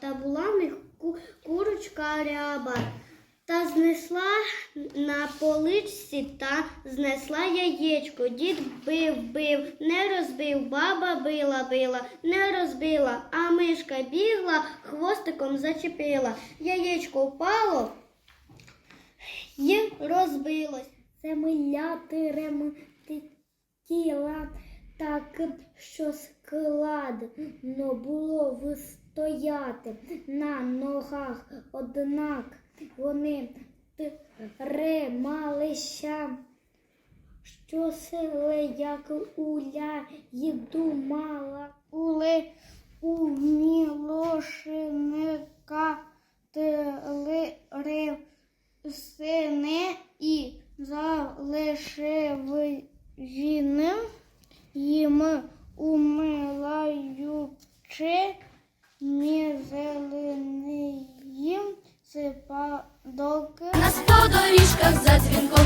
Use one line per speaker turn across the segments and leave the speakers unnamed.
та була в них ку- курочка ряба. Та знесла на поличці та знесла яєчко. Дід бив, бив, не розбив, баба била, била, не розбила, а мишка бігла, хвостиком зачепила. Яєчко впало і розбилось. Це Земля тіла так, що складно було вистояти на ногах, однак вони трималися. Щосили, як уля й думала, коли у мілошиника тили сини і залишив він їм умилаючи мізелений сипадок.
На сто доріжках за дзвінком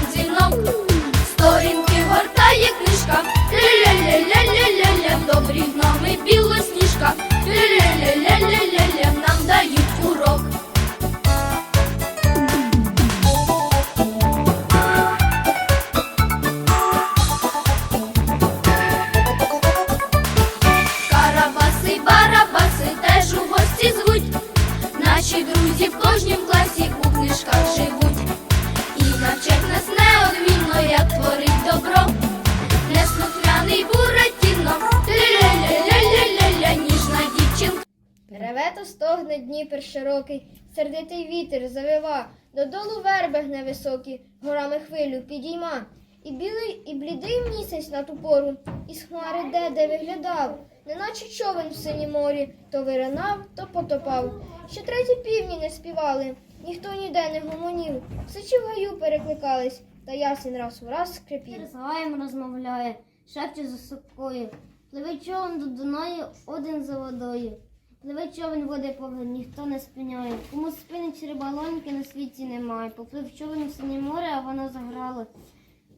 Та стогне Дніпер широкий, сердитий вітер завива, додолу верби гне високі, горами хвилю підійма. І білий, і блідий місяць на ту пору, із хмари де, де виглядав, неначе човен в синім морі, то виринав, то потопав. Ще треті півні не співали, ніхто ніде не гомонів, сичі в гаю перекликались, та ясен раз у раз скрипів.
З розмовляє, шепче за сокою. Пливе човен до Дунаю один за водою. Пливе човен води повен, ніхто не спиняє. Кому спинить рибалоньки на світі немає. Поплив човен в синє море, а воно заграло.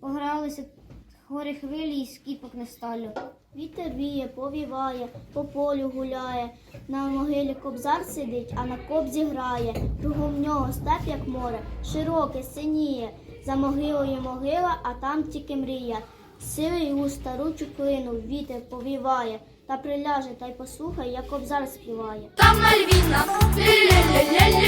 Погралися хорі хвилі і скіпок не сталю. Вітер віє, повіває, по полю гуляє. На могилі кобзар сидить, а на кобзі грає. Кругом нього степ, як море, широке, синіє. За могилою могила, а там тільки мрія. Сивий у стару чуклину вітер повіває, та приляже та й послухай, як обзар співає.
Там Мальвіна, ля-ля-ля-ля-ля-ля, і сумний керо.